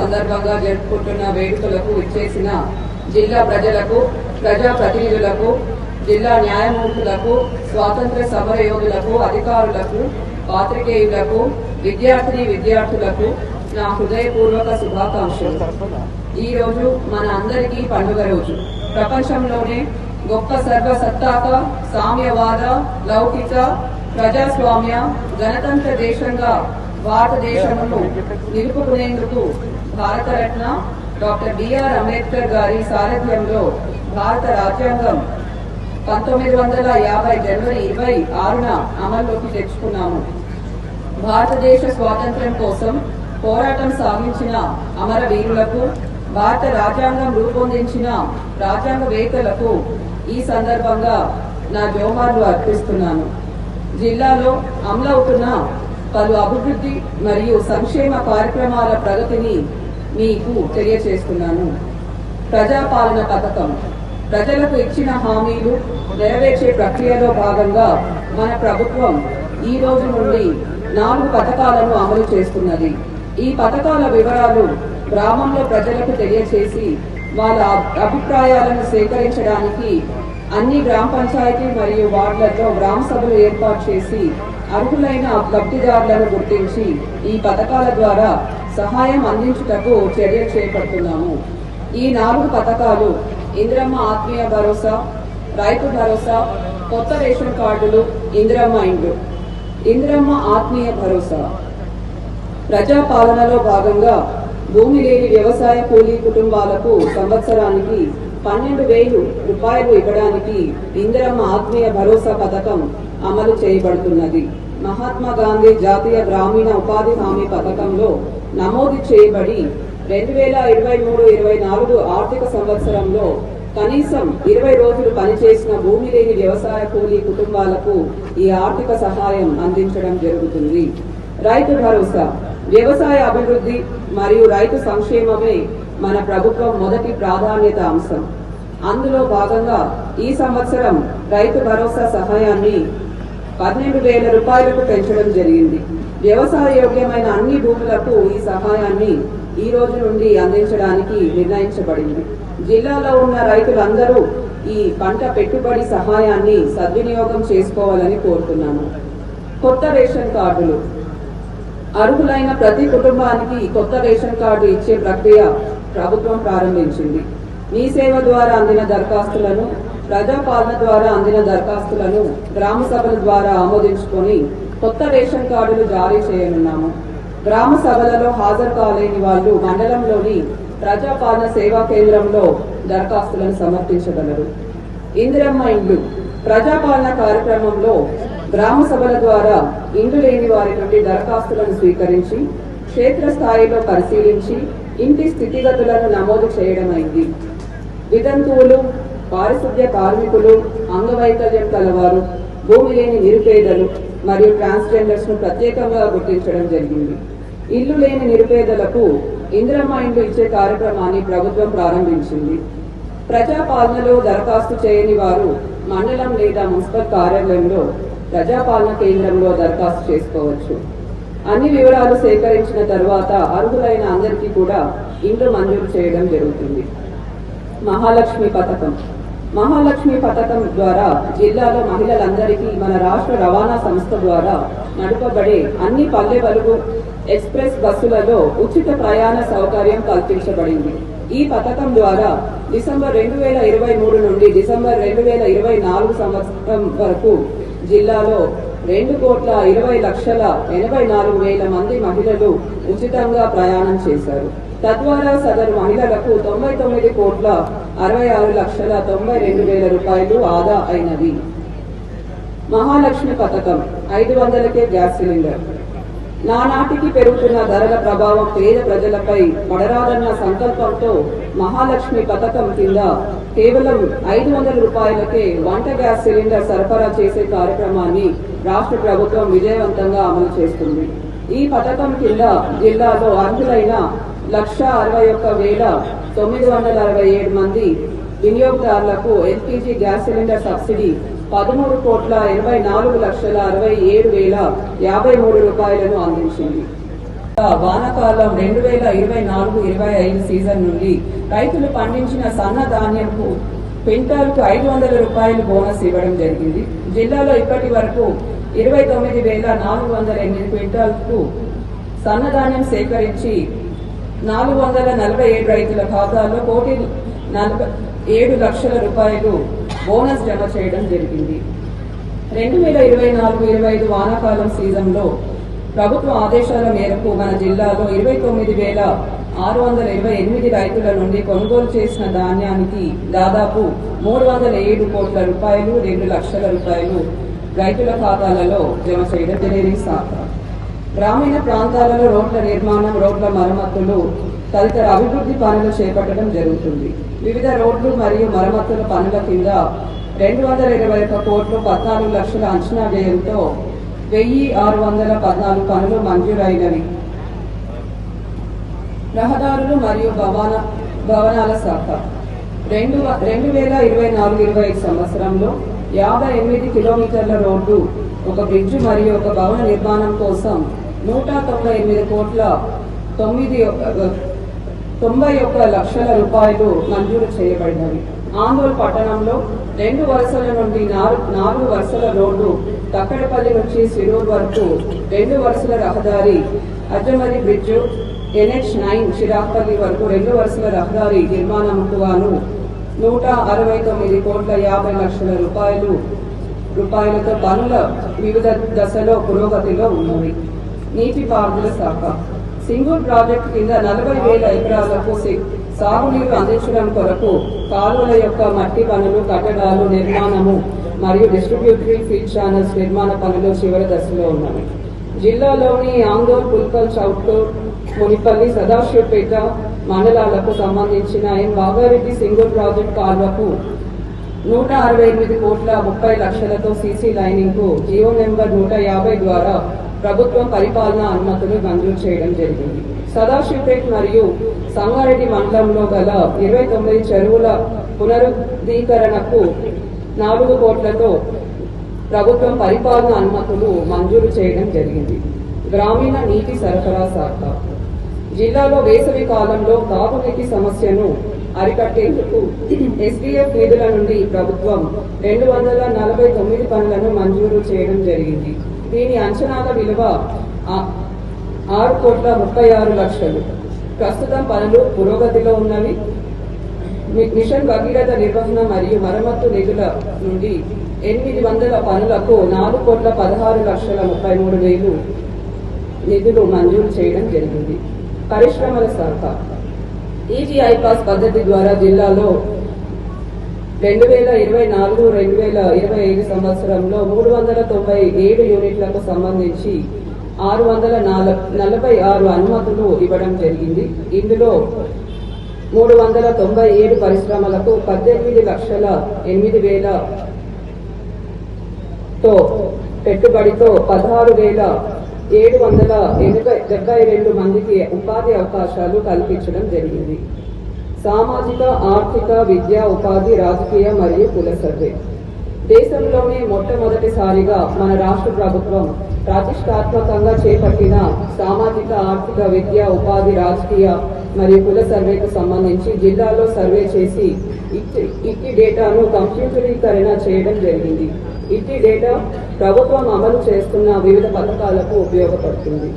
సందర్భంగా జరుపుకుంటున్న వేడుకలకు ఇచ్చేసిన జిల్లా ప్రజలకు ప్రజాప్రతినిధులకు జిల్లా న్యాయమూర్తులకు స్వాతంత్ర సమరయోధులకు అధికారులకు పాత్రికేయులకు విద్యార్థిని విద్యార్థులకు నా హృదయపూర్వక శుభాకాంక్షలు. ఈ రోజు మన అందరికీ పండుగ రోజు. ప్రపంచంలోనే గొప్ప సర్వసత్తాక సామ్యవాద లౌకిక ప్రజాస్వామ్య గణతంత్ర దేశంగా భారతదేశమును నిలుపుకునేందుకు భారతరత్న డాక్టర్ బిఆర్ అంబేద్కర్ గారి సారథ్యంలో భారత రాజ్యాంగం పంతొమ్మిది వందల యాభై జనవరి ఇరవై ఆరున అమల్లోకి తెచ్చుకున్నాము. భారతదేశ స్వాతంత్ర్యం కోసం పోరాటం సాగించిన అమరవీరులకు భారత రాజ్యాంగం రూపొందించిన రాజ్యాంగవేత్తలకు ఈ సందర్భంగా నా జోహార్లు అర్పిస్తున్నాను. జిల్లాలో అమలవుతున్న పలు అభివృద్ధి మరియు సంక్షేమ కార్యక్రమాల ప్రగతిని మీకు తెలియచేస్తున్నాను. ప్రజాపాలన పథకం. ప్రజలకు ఇచ్చిన హామీలు నెరవేర్చే ప్రక్రియలో భాగంగా మన ప్రభుత్వం ఈ రోజు నుండి నాలుగు పథకాలను అమలు చేస్తున్నది. ఈ పథకాల వివరాలు గ్రామంలో ప్రజలకు తెలియచేసి వాళ్ళ అభిప్రాయాలను సేకరించడానికి అన్ని గ్రామ పంచాయతీ మరియు వార్డులతో గ్రామ సభలు ఏర్పాటు చేసి అర్హులైన లబ్ధిదారులను గుర్తించి ఈ పథకాల ద్వారా సహాయం అందించుటకు చర్యలు చేపడుతున్నాము. ఈ నాలుగు పథకాలు ఇందిరమ్మ ఆత్మీయ భరోసా రైతు భరోసా కొత్త రేషన్ కార్డులు ఇందిరమ్మ ఇండ్లు. ఇందిరమ్మ ఆత్మీయ భరోసా. ప్రజాపాలనలో భాగంగా భూమి లేని వ్యవసాయ కూలీ కుటుంబాలకు సంవత్సరానికి పన్నెండు వేలు రూపాయలు ఇవ్వడానికి ఇందిరమ్మ ఆత్మీయ భరోసా పథకం అమలు చేయబడుతున్నది. మహాత్మా గాంధీ జాతీయ గ్రామీణ ఉపాధి హామీ పథకంలో నమోదు చేయబడి రెండు వేల ఇరవై మూడు ఇరవై నాలుగు ఆర్థిక సంవత్సరంలో కనీసం ఇరవై రోజులు పనిచేసిన భూమి లేని వ్యవసాయ కూలీ కుటుంబాలకు ఈ ఆర్థిక సహాయం అందించడం జరుగుతుంది. రైతు భరోసా. వ్యవసాయ అభివృద్ధి మరియు రైతు సంక్షేమమే మన ప్రభుత్వం మొదటి ప్రాధాన్యత అంశం. అందులో భాగంగా ఈ సంవత్సరం రైతు భరోసా సహాయాన్ని పన్నెండు వేల రూపాయలకు పెంచడం జరిగింది. వ్యవసాయ యోగ్యమైన అన్ని భూములకు ఈ సహాయాన్ని ఈ రోజు నుండి అందించడానికి నిర్ణయించబడింది. జిల్లాలో ఉన్న రైతులందరూ ఈ పంట పెట్టుబడి సహాయాన్ని సద్వినియోగం చేసుకోవాలని కోరుతున్నాను కొత్త రేషన్ కార్డులు. అర్హులైన ప్రతి కుటుంబానికి కొత్త రేషన్ కార్డు ఇచ్చే ప్రక్రియ ప్రభుత్వం ప్రారంభించింది. మీ సేవ ద్వారా అందిన దరఖాస్తులను ప్రజాపాలన ద్వారా అందిన దరఖాస్తులను గ్రామ సభల ద్వారా ఆమోదించుకొని కొత్త రేషన్ కార్డులు జారీ చేయనున్నాము. గ్రామ సభలలో హాజరు కాలేని వాళ్ళు మండలంలోని ప్రజాపాలన సేవా కేంద్రంలో దరఖాస్తులను సమర్పించగలరు. ఇందిరమ్మ ఇండ్లు ప్రజాపాలన కార్యక్రమంలో గ్రామ సభల ద్వారా ఇండ్లు లేని వారి నుండి దరఖాస్తులను స్వీకరించి క్షేత్రస్థాయిలో పరిశీలించి ఇంటి స్థితిగతులను నమోదు చేయడమైంది. వితంతువులు పారిశుద్ధ్య కార్మికులు అంగవైకల్యం కలవారు భూమి లేని నిరుపేదలు మరియు ట్రాన్స్జెండర్స్ను ప్రత్యేకంగా గుర్తించడం జరిగింది. ఇల్లు లేని నిరుపేదలకు ఇందిరమ్మ ఇండ్లు ఇచ్చే కార్యక్రమాన్ని ప్రభుత్వం ప్రారంభించింది. ప్రజాపాలనలో దరఖాస్తు చేయని వారు మండలం లేదా మున్సిపల్ కార్యాలయంలో ప్రజాపాలన కేంద్రంలో దరఖాస్తు చేసుకోవచ్చు. అన్ని వివరాలు సేకరించిన తర్వాత అర్హులైన అందరికీ కూడా ఇండ్లు మంజూరు చేయడం జరుగుతుంది. మహాలక్ష్మి పథకం. మహాలక్ష్మి పథకం ద్వారా జిల్లాలో మహిళలందరికీ మన రాష్ట్ర రవాణా సంస్థ ద్వారా నడపబడే అన్ని పల్లె వరకు ఎక్స్ప్రెస్ బస్సులలో ఉచిత ప్రయాణ సౌకర్యం కల్పించబడింది. ఈ పథకం ద్వారా డిసెంబర్ రెండు వేల ఇరవై మూడు నుండి డిసెంబర్ రెండు వేల ఇరవై నాలుగు సంవత్సరం వరకు జిల్లాలో రెండు కోట్ల ఇరవై లక్షల ఎనభై నాలుగు వేల మంది మహిళలు ఉచితంగా ప్రయాణం చేశారు. తద్వారా సదరు మహిళలకు తొంభై తొమ్మిది కోట్ల అరవై ఆరు లక్షల తొంభై రెండు వేల రూపాయలు ఆదా అయినది. మహాలక్ష్మి పథకం ఐదు వందలకే గ్యాస్ సిలిండర్. నానాటికి పెరుగుతున్న ధరల ప్రభావం పేద ప్రజలపై పడరాదన్న సంకల్పంతో మహాలక్ష్మి పథకం కింద కేవలం ఐదు వందల రూపాయలకే వంట గ్యాస్ సిలిండర్ సరఫరా చేసే కార్యక్రమాన్ని రాష్ట్ర ప్రభుత్వం విజయవంతంగా అమలు చేస్తుంది. ఈ పథకం కింద జిల్లాలో అర్హులైన లక్ష అరవై ఒక్క వేల తొమ్మిది వందల అరవై ఏడు మంది వినియోగదారులకు ఎల్పిజి గ్యాస్ సిలిండర్ సబ్సిడీ పదమూడు కోట్ల ఎనభై నాలుగు లక్షల అరవై ఏడు వేల యాభై మూడు రూపాయలను అందించింది. వానాకాలం రెండు వేల ఇరవై నాలుగు ఇరవై ఐదు సీజన్ నుండి రైతులు పండించిన సన్న ధాన్యంకు క్వింటాల్కు ఐదు వందల రూపాయలు బోనస్ ఇవ్వడం జరిగింది. జిల్లాలో ఇప్పటి వరకు ఇరవై తొమ్మిది వేల నాలుగు వందల ఎనిమిది క్వింటాల్కు సన్నధాన్యం సేకరించి నాలుగు వందల నలభై ఏడు రైతుల ఖాతాల్లో కోటి నలభై ఏడు లక్షల రూపాయలు బోనస్ జమ చేయడం జరిగింది. రెండు వేల ఇరవై నాలుగు ఇరవై ఐదు వానాకాలం సీజన్లో ప్రభుత్వ ఆదేశాల మేరకు మన జిల్లాలో ఇరవై తొమ్మిది వేల ఆరు వందల ఇరవై ఎనిమిది రైతుల నుండి కొనుగోలు చేసిన ధాన్యానికి దాదాపు మూడు వందల ఏడు కోట్ల రూపాయలు రెండు లక్షల రూపాయలు రైతుల ఖాతాలలో జమ చేయడం ఇంజనీరింగ్ శాఖ గ్రామీణ ప్రాంతాలలో రోడ్ల నిర్మాణం రోడ్ల మరమ్మతులు తదితర అభివృద్ధి పనులు చేపట్టడం జరుగుతుంది. వివిధ రోడ్లు మరియు మరమ్మతుల పనుల కింద రెండు వందల ఇరవై ఒక్క కోట్లు పద్నాలుగు లక్షల అంచనా వ్యయంతో వెయ్యి ఆరు వందల పద్నాలుగు పనులు మంజూరైనవి. రహదారులు మరియు భవన భవనాల శాఖ. రెండు రెండు వేల ఇరవై నాలుగు ఇరవై ఐదు సంవత్సరంలో యాభై ఎనిమిది కిలోమీటర్ల రోడ్డు ఒక బ్రిడ్జ్ మరియు ఒక భవన నిర్మాణం కోసం నూట తొంభై ఎనిమిది కోట్ల తొమ్మిది తొంభై ఒక్క లక్షల రూపాయలు మంజూరు చేయబడినవి. ఆందోళన పట్టణంలో రెండు వరుసల నుండి నాలుగు నాలుగు వరుసల రోడ్డు తక్కడపల్లి నుంచి సిరూర్ వరకు రెండు వరుసల రహదారి Ajjamari bridge NH nine Chirapalli వరకు రెండు వరుసల రహదారి నిర్మాణంకు గాను నూట అరవై తొమ్మిది కోట్ల యాభై లక్షల రూపాయలు రూపాయలతో పనుల వివిధ దశలో పురోగతిలో ఉన్నవి. నీటిపారుదల శాఖ. సింగూర్ ప్రాజెక్టు కింద నలభై వేల ఎకరాలకు సాగునీరు అందించడం కొరకు కాలువల యొక్క మట్టి పనులు కట్టడాలు నిర్మాణము మరియు డిస్ట్రిబ్యూటరీ ఫీడ్ ఛానల్స్ నిర్మాణ పనులు చివరి దశలో ఉన్నాయి. జిల్లాలోని ఆందోళ్ పుల్కల్ చౌటూర్ మునిపల్లి సదాశివపేట మండలాలకు సంబంధించిన ఎం బాగారెడ్డి సింగూర్ ప్రాజెక్టు కాల్వకు నూట అరవై ఎనిమిది కోట్ల ముప్పై లక్షలతో సీసీ లైనింగ్కు జియో నెంబర్ నూట యాభై ద్వారా ప్రభుత్వం పరిపాలన అనుమతులు మంజూరు చేయడం జరిగింది. సదాశివపేట్ మరియు సంగారెడ్డి మండలంలో గల ఇరవై తొమ్మిది చెరువుల పునరుద్ధీకరణకు నాలుగు కోట్లతో ప్రభుత్వం పరిపాలన అనుమతులు మంజూరు చేయడం జరిగింది. గ్రామీణ నీటి సరఫరా శాఖ. జిల్లాలో వేసవి కాలంలో తాగునీటి సమస్యను అరికట్టేందుకు ఎస్డిఎఫ్ నిధుల నుండి ప్రభుత్వం రెండు వందల నలభై తొమ్మిది పనులను మంజూరు చేయడం జరిగింది. దీని అంచనాల విలువ ఆరు కోట్ల ముప్పై ఆరు లక్షలు. ప్రస్తుతం పనులు పురోగతిలో ఉన్నవి. మిషన్ భగీరథ నిర్వహణ మరియు మరమ్మత్తు నిధుల నుండి ఎనిమిది వందల పనులకు నాలుగు కోట్ల పదహారు లక్షల ముప్పై మూడు వేలు నిధులు మంజూరు చేయడం జరిగింది. పరిశ్రమల శాఖ. ఈజీ ఐపాస్ పద్ధతి ద్వారా జిల్లాలో రెండు వేల ఇరవై నాలుగు రెండు వేల ఇరవై ఐదు సంవత్సరంలో మూడు వందల తొంభై ఏడు యూనిట్లకు సంబంధించి ఆరు వందల నలభై ఆరు అనుమతులు ఇవ్వడం జరిగింది. ఇందులో మూడు వందల తొంభై ఏడు పరిశ్రమలకు పద్దెనిమిది లక్షల ఎనిమిది వేలతో పెట్టుబడితో పదహారు వేల ఏడు వందల ఎనభై డెబ్బై రెండు మందికి ఉపాధి అవకాశాలు కల్పించడం జరిగింది. సామాజిక ఆర్థిక విద్య ఉపాధి రాజకీయ మరియు కుల సర్వే. దేశంలోనే మొట్టమొదటిసారిగా మన రాష్ట్ర ప్రభుత్వం ప్రతిష్టాత్మకంగా చేపట్టిన సామాజిక ఆర్థిక విద్య ఉపాధి రాజకీయ మరియు కుల సర్వేకు సంబంధించి జిల్లాలో సర్వే చేసి ఇట్టి డేటాను కంప్యూటరీకరణ చేయడం జరిగింది. ఇట్టి డేటా ప్రభుత్వం అమలు చేస్తున్న వివిధ పథకాలకు ఉపయోగపడుతుంది.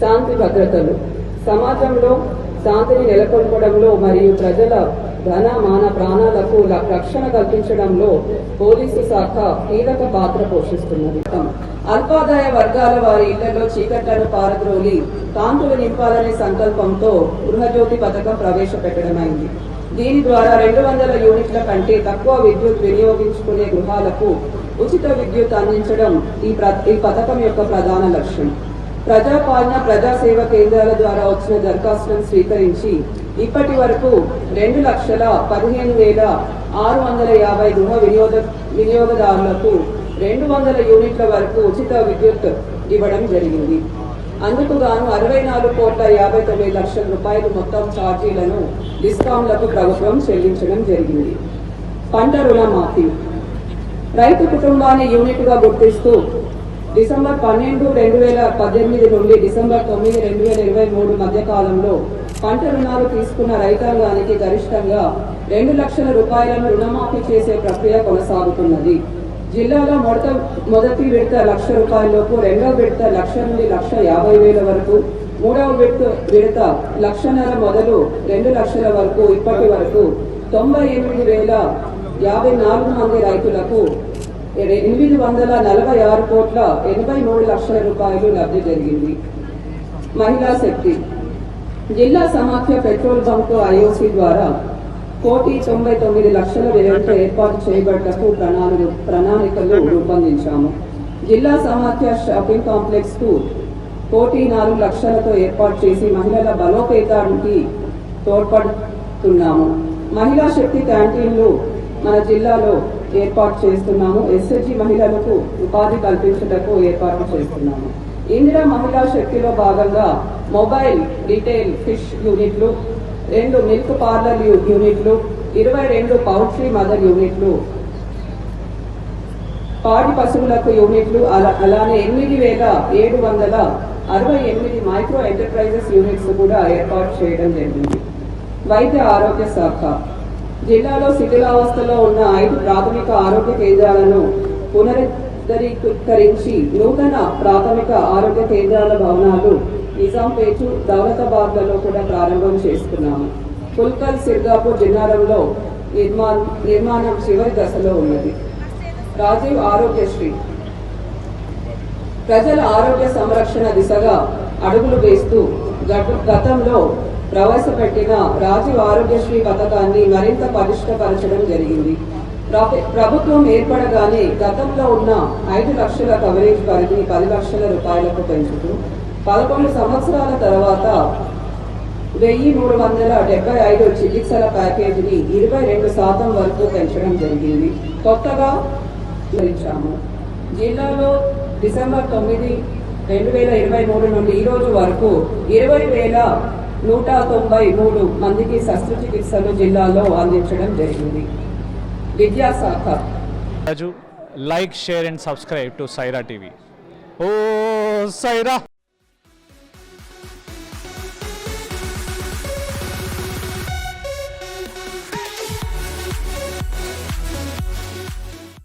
శాంతి భద్రతలు. సమాజంలో శాంతిని నెలకొల్పడంలో మరియు ప్రజల ధన మాన ప్రాణాలకు రక్షణ కల్పించడంలో పోలీసు శాఖ కీలక పాత్ర పోషిస్తున్నది. అల్పాదాయ వర్గాల వారి ఇళ్ళలో చీకట్లను పారద్రోలి కాంతులు నింపాలనే సంకల్పంతో గృహజ్యోతి పథకం ప్రవేశపెట్టడమైంది. దీని ద్వారా రెండు వందల యూనిట్ల కంటే తక్కువ విద్యుత్ వినియోగించుకునే గృహాలకు ఉచిత విద్యుత్ అందించడం ఈ ఈ పథకం యొక్క ప్రధాన లక్ష్యం. ప్రజాపాలన ప్రజాసేవ కేంద్రాల ద్వారా వచ్చిన దరఖాస్తులను స్వీకరించి ఇప్పటి వరకు రెండు లక్షల పదిహేను వేల ఆరు వందల యాభై గృహ వినియోగ వినియోగదారులకు రెండు వందల యూనిట్ల వరకు ఉచిత విద్యుత్ ఇవ్వడం జరిగింది. అందుకు గాను అరవై నాలుగు కోట్ల యాభై తొమ్మిది లక్షల రూపాయలు మొత్తం ఛార్జీలను డిస్కాంలకు ప్రభుత్వం చెల్లించడం జరిగింది. పంట రుణమాఫీ. రైతు కుటుంబాన్ని యూనిట్గా గుర్తిస్తూ డిసెంబర్ పన్నెండు రెండు వేల పద్దెనిమిది నుండి డిసెంబర్ తొమ్మిది రెండు వేల ఇరవై మూడు మధ్య కాలంలో పంట రుణాలు తీసుకున్న రైతాంగానికి గరిష్టంగా రెండు లక్షల రూపాయలను రుణమాఫీ చేసే ప్రక్రియ కొనసాగుతున్నది. జిల్లాలో మొదట మొదటి విడత లక్ష రూపాయలలోపు రెండవ విడత లక్ష నుండి లక్ష యాభై వేల వరకు మూడవ విడత విడత లక్షన్నర మొదలు రెండు లక్షల వరకు ఇప్పటి వరకు తొంభై ఎనిమిది వేల యాభై నాలుగు మంది రైతులకు ఎనిమిది వందల నలభై ఆరు కోట్ల ఎనభై మూడు లక్షల రూపాయలు లబ్ధి జరిగింది. మహిళా శక్తి. జిల్లా సమాఖ్య పెట్రోల్ బంక్ ఐఓసి ద్వారా కోటి తొంభై తొమ్మిది లక్షల వ్యయంతో ఏర్పాటు చేయబడ్డకు ప్రణాళిక ప్రణాళికలు రూపొందించాము. జిల్లా సమాఖ్య షాపింగ్ కాంప్లెక్స్కు కోటి నాలుగు లక్షలతో ఏర్పాటు చేసి మహిళల బలోపేతానికి తోడ్పడుతున్నాము. మహిళా శక్తి క్యాంటీన్లు మన జిల్లాలో ఏర్పాటు చేస్తున్నాము. ఎస్ఎస్జి మహిళలకు ఉపాధి కల్పించటకు ఏర్పాటు చేస్తున్నాము. ఇందిరా మహిళా శక్తిలో భాగంగా మొబైల్ రిటైల్ ఫిష్ యూనిట్లు రెండు మిల్క్ పార్లర్ యూనిట్లు ఇరవై రెండు పౌల్ట్రీ మదర్ యూనిట్లు పాడి పశువులకు యూనిట్లు అలా- అలానే ఎనిమిది వేల ఏడు వందల అరవై ఎనిమిది మైక్రో ఎంటర్ప్రైజెస్ యూనిట్స్ కూడా ఏర్పాటు చేయడం జరిగింది. వైద్య ఆరోగ్య శాఖ జిల్లాలో శిథిలావస్థలో ఉన్న ఐదు ప్రాథమిక ఆరోగ్య కేంద్రాలను పునరుద్ధరీకరించి నూతన ప్రాథమిక ఆరోగ్య కేంద్రాల భవనాలు నిజాంపేట దౌలతాబాద్లలో కూడా ప్రారంభం చేస్తున్నాము పుల్కల్ సిర్గాపూర్ జిన్నారంలో నిర్మాణ నిర్మాణం చివరి దశలో ఉన్నది. రాజీవ్ ఆరోగ్యశ్రీ. ప్రజల ఆరోగ్య సంరక్షణ దిశగా అడుగులు వేస్తూ గతంలో ప్రవేశపెట్టిన రాజీవ్ ఆరోగ్యశ్రీ పథకాన్ని మరింత పటిష్టపరచడం జరిగింది. ప్రభుత్వం ఏర్పడగానే గతంలో ఉన్న ఐదు లక్షల కవరేజ్ పరిధిని పది లక్షల రూపాయలకు పెంచుతూ పదకొండు సంవత్సరాల తర్వాత వెయ్యి మూడు వందల డెబ్బై ఐదు చికిత్సల ప్యాకేజీని ఇరవై రెండు శాతం వరకు పెంచడం జరిగింది. కొత్తగా వివరించాము జిల్లాలో డిసెంబర్ తొమ్మిది రెండు వేల ఇరవై మూడు నుండి ఈ రోజు వరకు ఇరవై వేల నూట తొంభై మూడు మందికి శస్త్రచికిత్సలు జిల్లాలో అందించడం జరిగింది. విద్యాశాఖ. Raju like share and subscribe to Saira TV. Oh Sye Raa!